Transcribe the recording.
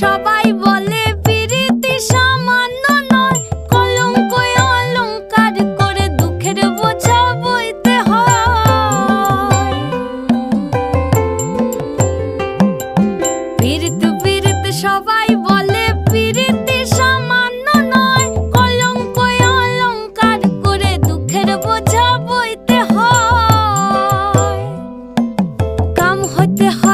সবাই বলে পিরিতি সামান্য নয় কলঙ্ক অলংকার করে দুঃখের বোঝা বইতে হয়। সবাই বলে পীড়িতি সামান্য নয় কলঙ্ক অলংকার করে দুঃখের বোঝা বইতে হয়। কাম হইতে হয়